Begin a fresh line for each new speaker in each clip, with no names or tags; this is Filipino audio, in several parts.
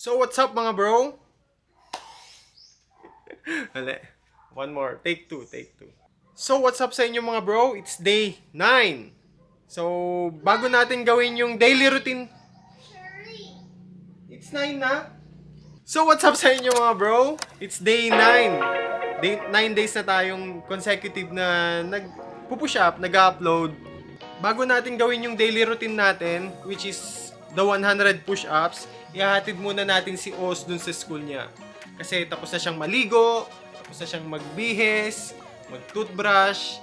So what's up mga bro? Hali. One more. Take two, take two. So what's up sa inyo mga bro? It's day 9. So bago natin gawin yung daily routine. It's 9 na. So what's up sa inyo mga bro? It's day 9. Day, 9 days na tayong consecutive na nag push up, nag-upload. Bago natin gawin yung daily routine natin, which is the 100 push-ups, ihahatid muna natin si Oz dun sa school niya. Kasi tapos na siyang maligo, tapos na siyang magbihis, mag-toothbrush,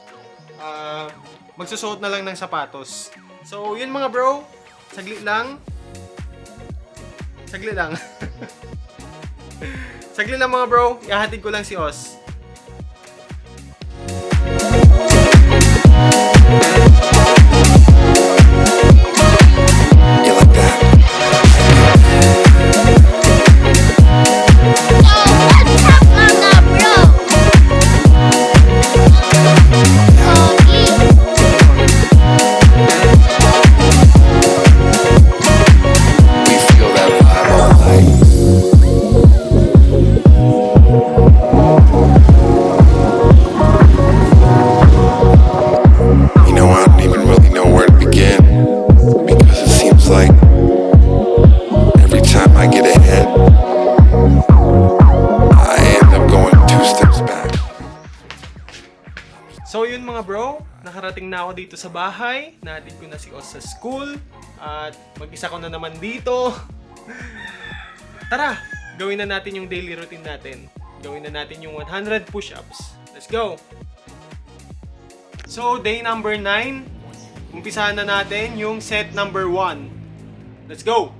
ah, magsusuot na lang ng sapatos. So, yun mga bro, saglit lang. Saglit lang. saglit lang mga bro, ihahatid ko lang si Oz. Dito sa bahay. Natin ko na si Oz sa school. At mag-isa ko na naman dito. Tara, gawin na natin yung daily routine natin. Gawin na natin yung 100 push-ups. Let's go! So, day number 9. Umpisahan na natin yung set number 1. Let's go!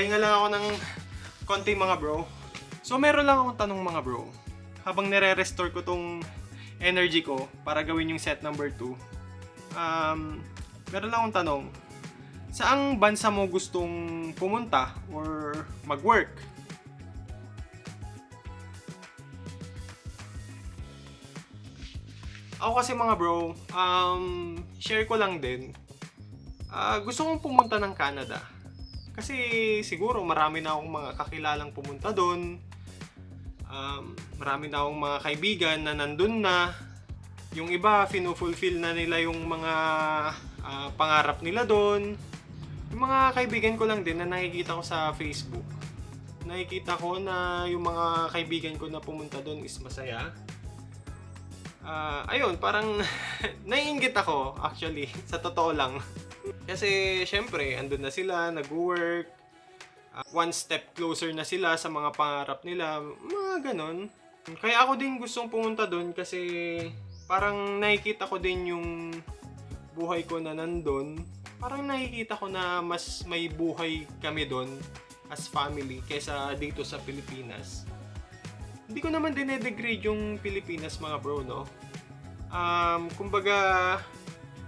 Pahinga lang ako ng konti mga bro. So meron lang akong tanong mga bro. Habang nire-restore ko tong energy ko para gawin yung set number 2. Um, meron lang akong tanong. Saang bansa mo gustong pumunta or mag-work? Ako kasi mga bro, um, share ko lang din. Ah, gusto kong pumunta ng Canada. Kasi siguro marami na akong mga kakilalang pumunta doon. Um, marami na akong mga kaibigan na nandun na. Yung iba, finufulfill na nila yung mga ah, pangarap nila doon. Yung mga kaibigan ko lang din na nakikita ko sa Facebook. Nakikita ko na yung mga kaibigan ko na pumunta doon is masaya. Ah, ayun, parang naiingit ako actually, sa totoo lang. Kasi syempre, andun na sila, nag-work, ah, one step closer na sila sa mga pangarap nila, mga ganon. Kaya ako din gustong pumunta doon kasi parang nakikita ko din yung buhay ko na nandun. Parang nakikita ko na mas may buhay kami doon as family kaysa dito sa Pilipinas hindi ko naman dinedegrade yung Pilipinas mga bro, no? Um, kumbaga,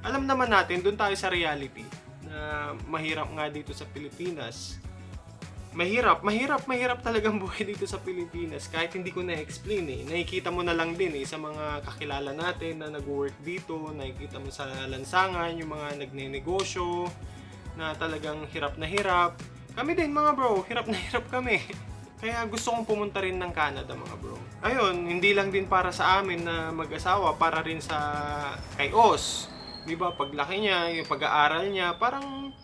alam naman natin, doon tayo sa reality na mahirap nga dito sa Pilipinas. Mahirap, mahirap, mahirap talagang buhay dito sa Pilipinas. Kahit hindi ko na-explain eh. Nakikita mo na lang din eh sa mga kakilala natin na nag-work dito. Nakikita mo sa lansangan, yung mga nagne-negosyo na talagang hirap na hirap. Kami din mga bro, hirap na hirap kami. Kaya gusto kong pumunta rin ng Canada mga bro. Ayun, hindi lang din para sa amin na mag-asawa, para rin sa kay Os. Di ba, paglaki niya, yung pag-aaral niya, parang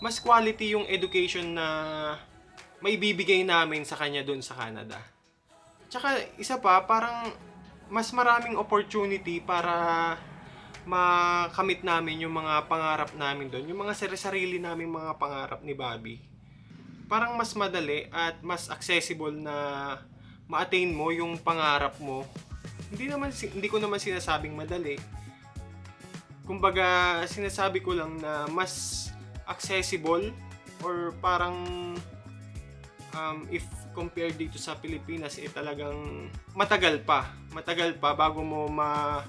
mas quality yung education na may bibigay namin sa kanya doon sa Canada. Tsaka isa pa, parang mas maraming opportunity para makamit namin yung mga pangarap namin doon. Yung mga sarili namin mga pangarap ni Bobby parang mas madali at mas accessible na ma-attain mo yung pangarap mo. Hindi naman hindi ko naman sinasabing madali. Kumbaga, sinasabi ko lang na mas accessible or parang um, if compared dito sa Pilipinas eh talagang matagal pa. Matagal pa bago mo ma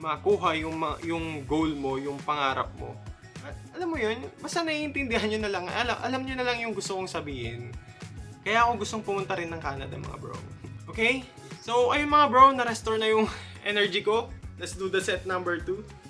makuha yung ma- yung goal mo, yung pangarap mo. At alam mo yun, basta naiintindihan nyo na lang, alam, alam nyo na lang yung gusto kong sabihin. Kaya ako gustong pumunta rin ng Canada mga bro. Okay? So, ayun mga bro, na-restore na yung energy ko. Let's do the set number 2.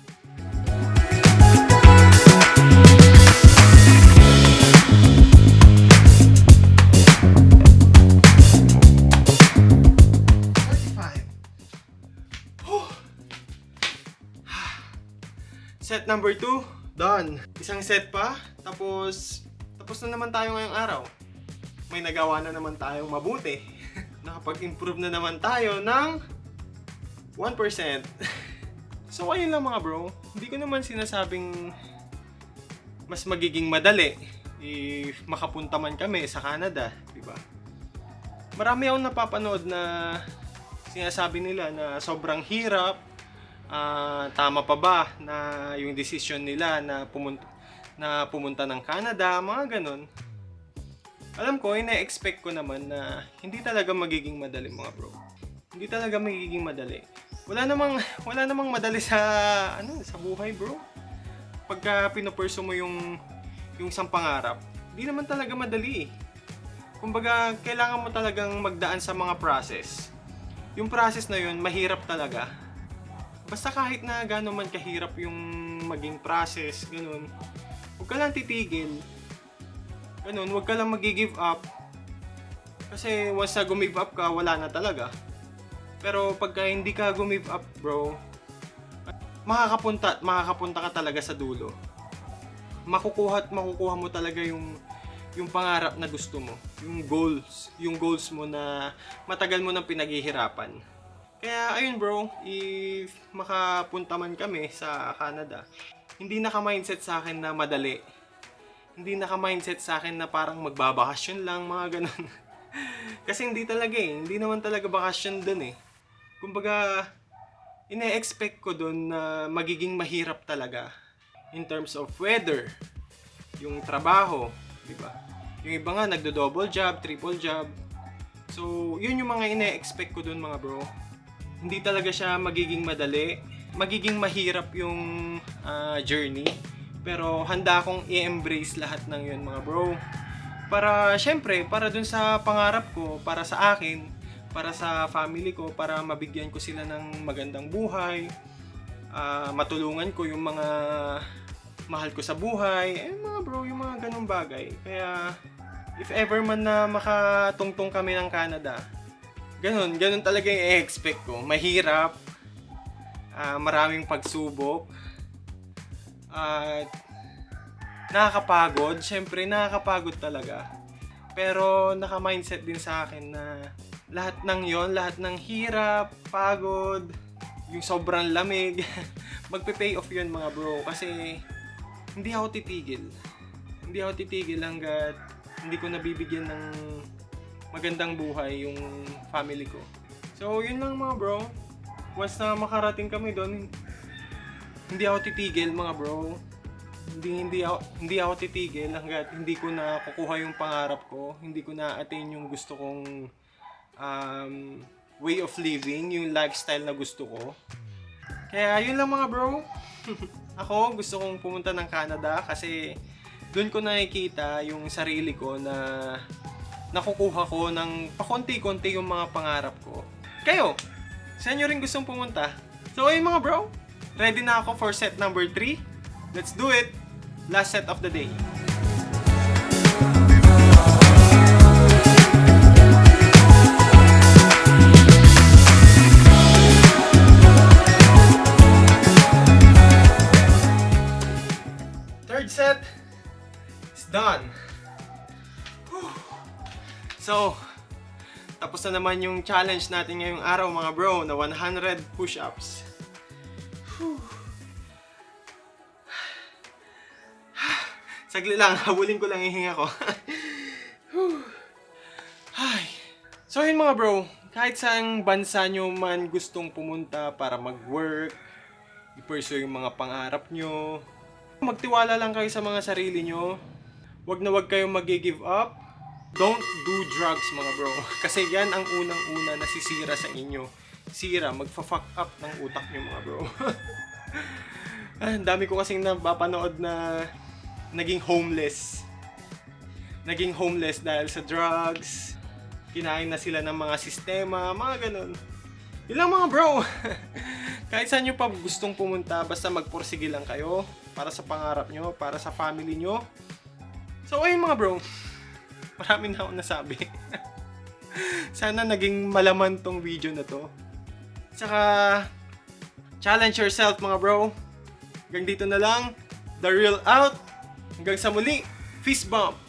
Set number 2, done. Isang set pa, tapos tapos na naman tayo ngayong araw. May nagawa na naman tayong mabuti. Nakapag-improve na naman tayo ng 1%. so ayun lang mga bro, hindi ko naman sinasabing mas magiging madali if makapunta man kami sa Canada, di ba? Marami akong napapanood na sinasabi nila na sobrang hirap, Ah, tama pa ba na yung decision nila na pumunta na pumunta ng Canada, mga ganun. Alam ko, ina-expect ko naman na hindi talaga magiging madali mga bro. Hindi talaga magiging madali. Wala namang wala namang madali sa ano, sa buhay, bro. Pagka pinupurso mo yung yung isang pangarap, hindi naman talaga madali. eh. Kumbaga, kailangan mo talagang magdaan sa mga process. Yung process na yun, mahirap talaga basta kahit na gano'n man kahirap yung maging process, ganun, huwag ka lang titigil. Ganun, huwag ka lang mag-give up. Kasi once na gumive up ka, wala na talaga. Pero pagka hindi ka gumive up, bro, makakapunta makakapunta ka talaga sa dulo. Makukuha at makukuha mo talaga yung yung pangarap na gusto mo, yung goals, yung goals mo na matagal mo nang pinaghihirapan. Kaya ayun bro, if makapunta man kami sa Canada, hindi naka-mindset sa akin na madali. Hindi naka-mindset sa akin na parang magbabakasyon lang, mga ganun. Kasi hindi talaga eh, hindi naman talaga bakasyon dun eh. Kumbaga, ine-expect ko dun na magiging mahirap talaga in terms of weather, yung trabaho, di ba? Yung iba nga nagdo-double job, triple job. So, yun yung mga ine-expect ko dun mga bro hindi talaga siya magiging madali. Magiging mahirap yung ah, journey. Pero handa akong i-embrace lahat ng yun mga bro. Para, syempre, para dun sa pangarap ko, para sa akin, para sa family ko, para mabigyan ko sila ng magandang buhay, ah, matulungan ko yung mga mahal ko sa buhay, eh mga bro, yung mga ganong bagay. Kaya, if ever man na makatungtong kami ng Canada, Ganon, ganon talaga yung i-expect ko. Mahirap, ah, maraming pagsubok, at nakakapagod. Siyempre, nakakapagod talaga. Pero naka-mindset din sa akin na lahat ng yon, lahat ng hirap, pagod, yung sobrang lamig, magpe-pay off yun mga bro. Kasi hindi ako titigil. Hindi ako titigil hanggat hindi ko nabibigyan ng magandang buhay yung family ko. So, yun lang mga bro. Once na makarating kami doon, hindi ako titigil mga bro. Hindi hindi ako hindi ako titigil hangga't hindi ko na kukuha yung pangarap ko, hindi ko na attain yung gusto kong um, way of living, yung lifestyle na gusto ko. Kaya yun lang mga bro. ako gusto kong pumunta ng Canada kasi doon ko nakikita yung sarili ko na nakukuha ko ng pakonti-konti yung mga pangarap ko. Kayo, sa inyo rin gustong pumunta? So ayun mga bro, ready na ako for set number 3. Let's do it! Last set of the day. So, tapos na naman yung challenge natin ngayong araw mga bro na 100 push-ups. Saglit lang, habulin ko lang yung hinga ko. Ay. So yun mga bro, kahit saang bansa nyo man gustong pumunta para mag-work, i-pursue yung mga pangarap nyo, magtiwala lang kayo sa mga sarili nyo. Huwag na huwag kayong mag-give up. Don't do drugs mga bro. Kasi yan ang unang-una na sisira sa inyo. Sira, magfa-fuck up ng utak nyo mga bro. Ah, ang dami ko kasing napapanood na naging homeless. Naging homeless dahil sa drugs. Kinain na sila ng mga sistema, mga ganun. Yun lang mga bro. Kahit saan nyo pa gustong pumunta, basta magpursige lang kayo para sa pangarap nyo, para sa family nyo. So ayun mga bro, marami na ako nasabi. Sana naging malaman tong video na to. Tsaka, challenge yourself mga bro. Hanggang dito na lang. The Real Out. Hanggang sa muli. Fist bump.